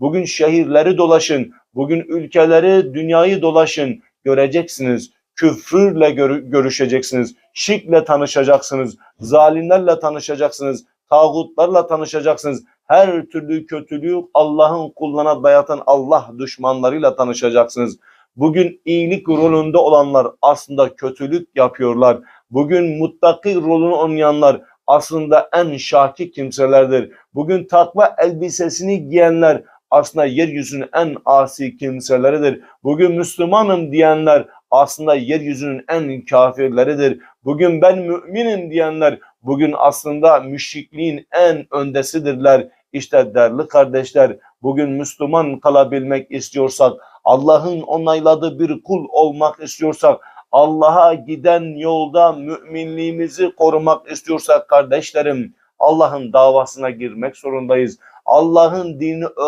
Bugün şehirleri dolaşın. Bugün ülkeleri, dünyayı dolaşın. Göreceksiniz. Küfürle görü- görüşeceksiniz. Şirkle tanışacaksınız. Zalimlerle tanışacaksınız. Tağutlarla tanışacaksınız. Her türlü kötülüğü Allah'ın kullarına dayatan Allah düşmanlarıyla tanışacaksınız. Bugün iyilik rolünde olanlar aslında kötülük yapıyorlar. Bugün muttaki rolünü oynayanlar aslında en şaki kimselerdir. Bugün takva elbisesini giyenler aslında yeryüzünün en asi kimseleridir. Bugün Müslümanım diyenler aslında yeryüzünün en kafirleridir. Bugün ben müminim diyenler bugün aslında müşrikliğin en öndesidirler. İşte değerli kardeşler bugün Müslüman kalabilmek istiyorsak, Allah'ın onayladığı bir kul olmak istiyorsak, Allah'a giden yolda müminliğimizi korumak istiyorsak kardeşlerim Allah'ın davasına girmek zorundayız. Allah'ın dinini öğrenmek